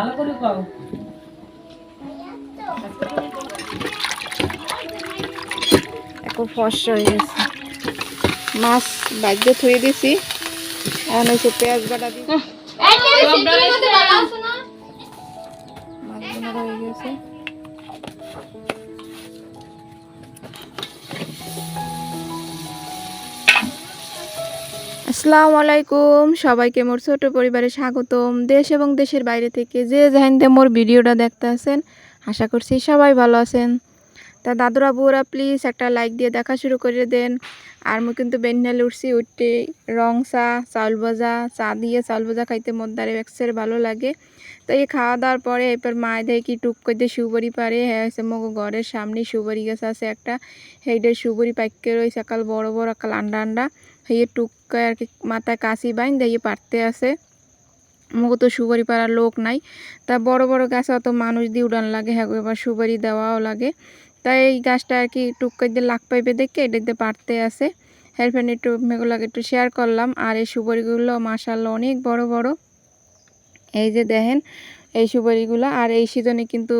ভালো করে খাও এখন ফর্সা হয়ে গেছে মাছ বাজ্য থুয়ে দিছি এখন হয়েছে পেঁয়াজ বাটা দিই আসসালামু আলাইকুম। সবাইকে মোর ছোট পরিবারে স্বাগতম। দেশ এবং দেশের বাইরে থেকে যে জাহিন্দে মোর ভিডিওটা দেখতে আছেন আশা করছি সবাই ভালো আছেন। তা দাদুরা, বউরা প্লিজ একটা লাইক দিয়ে দেখা শুরু করে দেন। আর মুই কিন্তু বেন্নালে উঠছি উঠতে রং চা, চাউল ভাজা, চা দিয়ে চাউল ভাজা খাইতে মদ্দারে এক্সের ভালো লাগে। তো এই খাওয়া দাওয়ার পরে এরপর মায় দেয় কি টুক করে সুবরি পারে। হ্যাঁ হচ্ছে মগ ঘরের সামনে সুবরি গাছ আছে একটা। সেইটার সুবরি পাইকে রয়েছে একাল বড় বড়, একাল আন্ডা আন্ডা। হইয়ে টুক করে আর কি মাথায় কাশি বাইন দিয়ে পারতে আছে। মগো তো সুপারি পাড়ার লোক নাই। তা বড় বড় গাছ অত মানুষ দিয়ে উড়ান লাগে হ্যাঁ এবার সুপারি দেওয়াও লাগে। তাই এই গাছটা আর কি টুক দিয়ে লাখ পাইপে দেখে এটাতে পারতে আছে। হেরফেন একটু মেগুলাকে একটু শেয়ার করলাম। আর এই সুপারিগুলো মাসাল্লাহ অনেক বড় বড়। এই যে দেখেন, এই সুপারিগুলো। আর এই সিজনে কিন্তু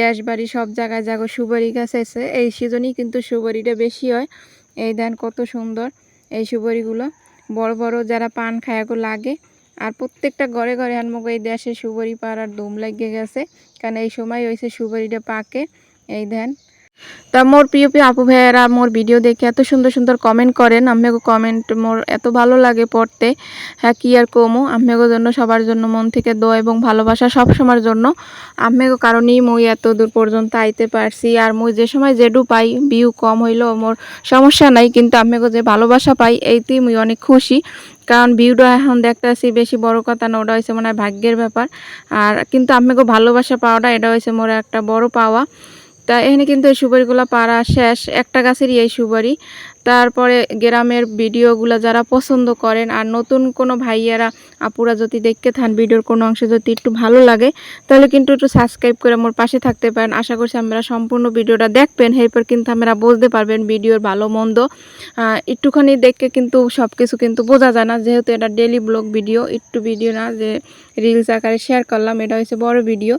দেশ বাড়ি সব জায়গায় জায়গায় সুপারি গাছ আছে। এই সিজনেই কিন্তু সুপারিটা বেশি হয়। এই দেন কত সুন্দর এই সুপারিগুলো। বড় বড় যারা পান খায়াকো লাগে। আর প্রত্যেকটা ঘরে ঘরে আনমুখ এই দেশে সুপারি পাড়ার দম লাগিয়ে গেছে। কারণ এই সময় হয়েছে সুপারিটা পাকে। এই দেন তা মোর প্রিয় প্রিয় আপু ভাইয়েরা, মোর ভিডিও দেখে এত সুন্দর সুন্দর কমেন্ট করেন। আমিও কমেন্ট মোর এত ভালো লাগে পড়তে। হ্যাঁ কি আর কমো? আমিও জন্য সবার জন্য মন থেকে দোয়া এবং ভালোবাসা সব সময়ের জন্য। আমিও কারণেই মুই এত দূর পর্যন্ত আইতে পারছি। আর মুই যে সময় যেডু পাই ভিউ কম হইলেও মোর সমস্যা নাই। কিন্তু আমিও যে ভালোবাসা পাই, এইতেই মুই অনেক খুশি। কারণ ভিউটা এখন দেখতেছি বেশি বড় কথা না, ওটা হয়েছে মনে হয় ভাগ্যের ব্যাপার। আর কিন্তু আমিও ভালোবাসা পাওয়াটা, এটা হয়েছে মোর একটা বড় পাওয়া। তা এখানে কিন্তু এই সুপারিগুলো পাড়া শেষ। একটা গাছেরই এই সুপারি। তারপরে গ্রামের ভিডিওগুলো যারা পছন্দ করেন আর নতুন কোনো ভাইয়ারা, আপুরা যদি দেখতে থান ভিডিওর কোনো অংশ যদি একটু ভালো লাগে, তাহলে কিন্তু একটু সাবস্ক্রাইব করে আমার পাশে থাকতে পারেন। আশা করছি আমরা সম্পূর্ণ ভিডিওটা দেখবেন। এরপর কিন্তু আমরা বুঝতে পারবেন ভিডিওর ভালো, মন্দ। একটুখানি দেখে কিন্তু সব কিছু কিন্তু বোঝা যায় না। যেহেতু এটা ডেলি ব্লগ ভিডিও একটু ভিডিও না, যে রিলস আকারে শেয়ার করলাম, এটা হচ্ছে বড় ভিডিও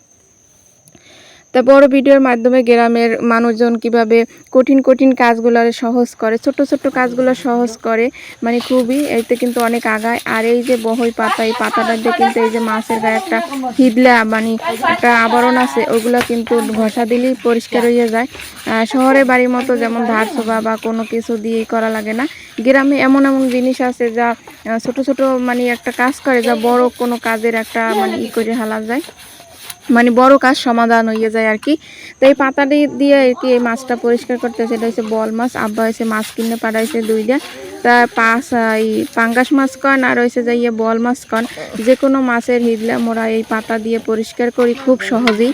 তা বড় ভিডিওর মাধ্যমে গ্রামের মানুষজন কীভাবে কঠিন কঠিন কাজগুলো সহজ করে, ছোট ছোট কাজগুলো সহজ করে মানে খুবই এতে কিন্তু অনেক আগায়। আর এই যে বহই পাতা, এই পাতাটা দিয়ে কিন্তু এই যে মাছের গায়ে একটা হিদলা মানে একটা আবরণ আছে, ওগুলো কিন্তু ঘষা দিলেই পরিষ্কার হয়ে যায়। শহরে বাড়ির মতো যেমন ধার সোবা বা কোনো কিছু দিয়েই করা লাগে না। গ্রামে এমন এমন জিনিস আছে যা ছোট ছোট মানে একটা কাজ করে, যা বড় কোনো কাজের একটা মানে ই করে হালা যায়। মানে বড় কাজ সমাধান হয়ে যায় আর কি। তো এই পাতাটি দিয়ে আর কি এই মাছটা পরিষ্কার করতেছে এটা হচ্ছে বল মাছ। আব্বা হয়েছে মাছ কিনে পাঠাইছে দুইটা। তা পাঁচ এই পাঙ্গাস মাছ কন আর হয়েছে যে ইয়ে বল মাছ কন। যে কোনো মাছের হিদলা মোরা এই পাতা দিয়ে পরিষ্কার করি খুব সহজেই।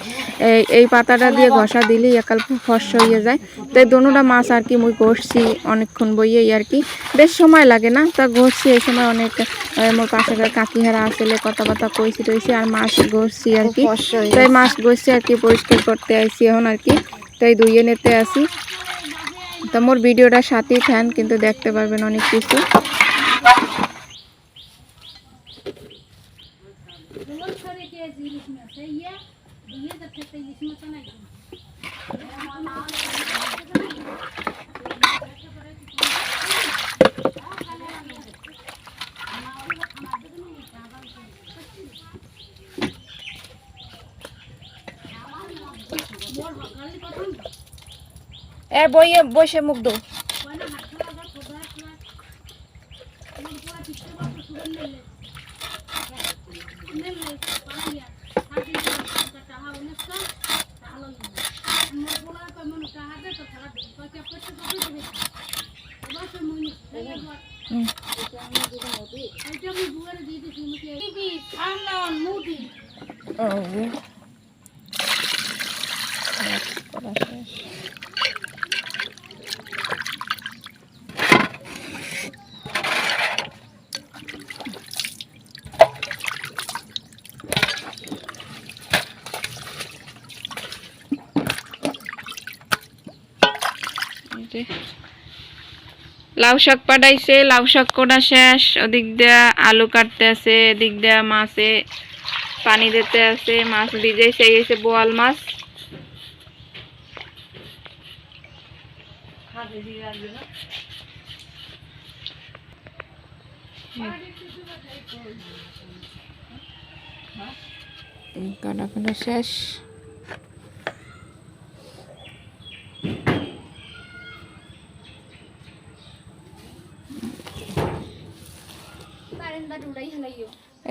এই পাতাটা দিয়ে ঘষা দিলেই একাল ফর্স হয়ে যায়। তাই দোনোটা মাছ আর কি মুই ঘষছি অনেকক্ষণ বইয়েই আর কি। বেশ সময় লাগে না, তা ঘষছি এই সময় অনেক মোর পাশে কাকিহারা আসলে কথা বার্তা কইছি টইছি আর মাছ ঘষছি আর কি। তাই মাছ গেছে আর কি পরিষ্কার করতে আইছি এখন আর কি। তাই ধুইয়ে নিতে আসি। তো মোর ভিডিওটা সাথেই ফ্যান কিন্তু দেখতে পারবেন অনেক কিছু। এ বইয়ে বসে মুখ দো লাউ শাক পাঠাইছে, লাউ শাক কোটা শেষ, ওদিক দিয়া আলু কাটতে আছে, এদিক দিয়া মাছে পানি দিতে আছে, মাছ ভিজেছে এই হচ্ছে বোয়াল মাছ। কাটা কাটা শেষ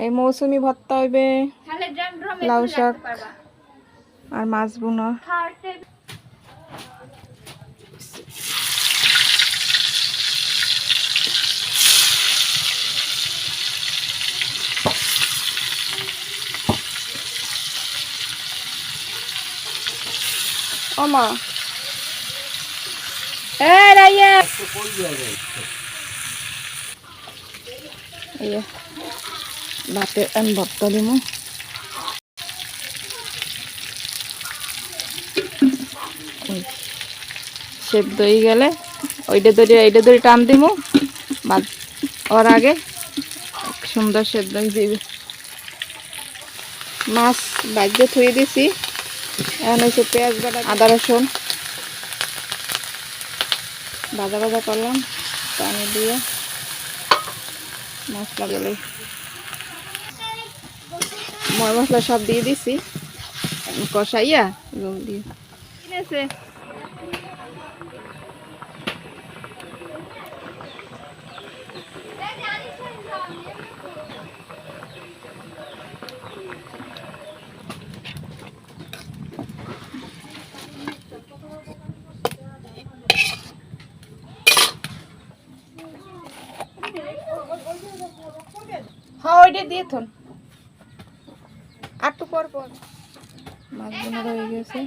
এই মৌসুমি ভর্তা হইবে লাউ শাক আর মাছ বুনা। ওমা। এ রাইয়া। এই যে, ভাতে ভর্তা দিব সেদ্ধ হয়ে গেলে, ওইটা ধরে এইটা ধরে টান দিব ভাত ওর আগে সুন্দর সেদ্ধ দিবে। মাছ বাজ্যে থুয়ে দিছি। এখন হচ্ছে পেঁয়াজ, বাটা, আদা, রসুন। ভাজা ভাজা করলাম, পানি দিয়ে। মশলা দিলে ময় মশলা সব দিয়ে দিছি। কষাইয়া জল দিয়ে। ঠিক আছে। হ্যাঁ ওইটা দিয়ে থন একটু পর পর। মাছ বোনা হয়ে গেছে।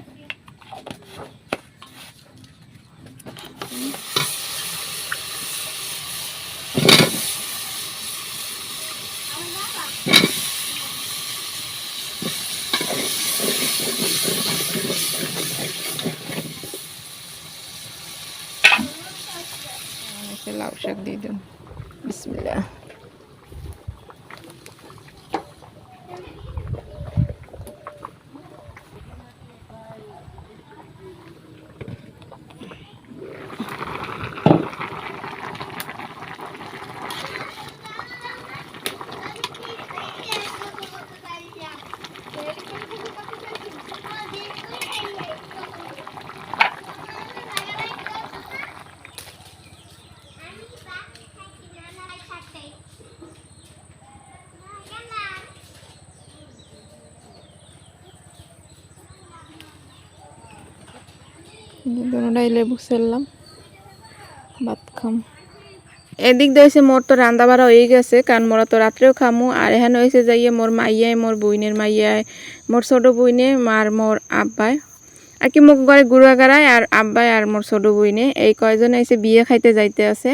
লাউ শাক দিয়ে দিন ভাত খাম। এদিক দিয়ে হয়েছে মোর তো রান্না বাড়া হয়ে গেছে, কারণ মোরা তো রাত্রেও খামু, আর এখানে হয়েছে যাইয়ে মোর মাইয়ায় মোর বইনের মাইয়ায় মোর ছোট বইনে, আর মোর আব্বাই। আর কি মোক ঘরে গুড়াগাড়ায় আর আব্বাই আর মোর ছোট বইনে। এই কয়জনে এসে বিয়ে খাইতে যাইতে আছে।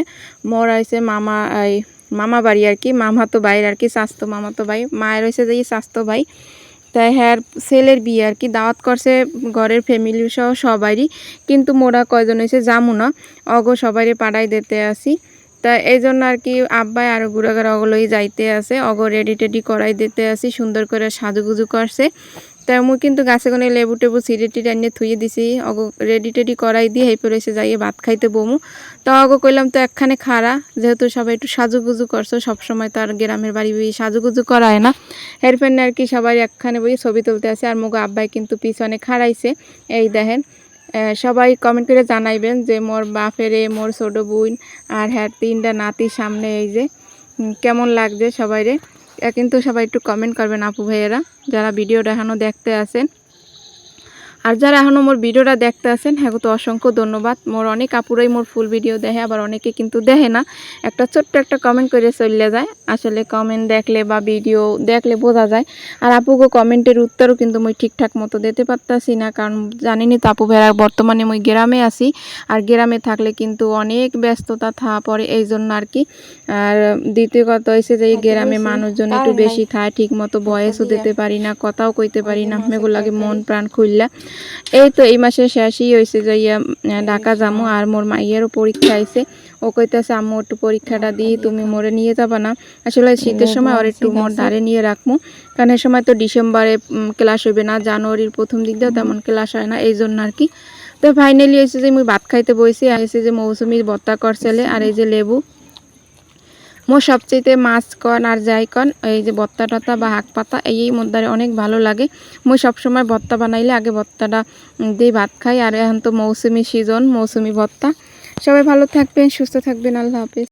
মোর আইছে মামা, এই মামা বাড়ি আর কি, মামা তো বাইর আর কি, স্বাস্থ্য মামা তো ভাই। মায়ের হয়েছে যে স্বাস্থ্য ভাই। তাই হ্যার ছেলের বিয়ে আর কি। দাওয়াত করছে ঘরের ফ্যামিলি সহ সবারই। কিন্তু মোরা কয়জন হয়েছে যামু না। অগ সবারই পাড়াই দিতে আসি। তা এই জন্য আর কি আব্বাই আর গুড়াগার অগলই যাইতে আছে অগ রেডি টেডি করাই দিতে আসি। সুন্দর করে সাজুগুজু করছে। তা মুই কিন্তু গাছে কোনে লেবু টেবু সিঁড়ি টিড়ি আনিয়ে থুয়ে দিছি। অগ রেডি টেডি করাই দিয়ে এই পরে এসে যাইয়ে ভাত খাইতে বমু। তা অগ কইলাম তো একখানে খাড়া যেহেতু সবাই একটু সাজুগুজু করছ সবসময় তো আর গ্রামের বাড়ি বই সাজুগুজু করায় না। এরপর আর কি সবাই একখানে বই ছবি তুলতে আছে আর মুগো আব্বাই কিন্তু পিছনে খাড়াইছে। এই দেখেন সবাই কমেন্ট করে জানাইবেন যে মোর বাপেরে, মোর ছোট বোন, আর হ্যাঁ তিনটা নাতি সামনে এই যে কেমন লাগছে সবাইরে? কিন্তু সবাই একটু কমেন্ট করবেন আপু ভাইয়েরা যারা ভিডিও দেখানো দেখতে আছেন আর যারা এখনও মোর ভিডিওটা দেখতে আছেন হ্যাঁ তো অসংখ্য ধন্যবাদ। মোর অনেক আপুরাই মোর ফুল ভিডিও দেখে আবার অনেকে কিন্তু দেখে না। একটা ছোট্ট একটা কমেন্ট করে চলে যায়। আসলে কমেন্ট দেখলে বা ভিডিও দেখলে বোঝা যায়। আর আপুকে কমেন্টের উত্তরও কিন্তু মুই ঠিকঠাক মতো দিতে পারতাছি না কারণ জানিনি তো আপু ভাইরা বর্তমানে মুই গ্রামে আছি। আর গ্রামে থাকলে কিন্তু অনেক ব্যস্ততা থা পড়ে এই জন্য আর কি। আর দ্বিতীয় কথা হয়েছে যে এই গ্রামে মানুষজন একটু বেশি থায় ঠিক মতো বয়সও দিতে পারি না কথাও কইতে পারি না। মেগুলো লাগে মন প্রাণ খুললা এই তো এই মাসের শেষই হয়েছে যে ইয়া ঢাকা যামু আর মোর মাইয়েরও পরীক্ষা আইছে। ও কইতাছে আম্মু একটু পরীক্ষাটা দিই তুমি মোরে নিয়ে যাবা না। আসলে শীতের সময় আর একটু মোর ধারে নিয়ে রাখমু। কারণ এই সময় তো ডিসেম্বরে ক্লাস হইবে না জানুয়ারির প্রথম দিক দিয়েও তেমন ক্লাস হয় না এই জন্য আর কি। তো ফাইনালি হয়েছে যে মুই ভাত খাইতে বইছি আর হয়েছে যে মৌসুমির বত্তা করছেলে আর এই যে লেবু। মোর সবচেয়ে মাছ কন আর যাই কন, এই যে বত্তা টত্তা বা হাক পাতা, এই মধ্যে অনেক ভালো লাগে। মুই সবসময় ভর্তা বানাইলে আগে ভর্তাটা দিয়ে ভাত খাই। আর এখন তো মৌসুমি সিজন মৌসুমি ভর্তা। সবাই ভালো থাকবেন, সুস্থ থাকবেন। আল্লাহ হাফেজ।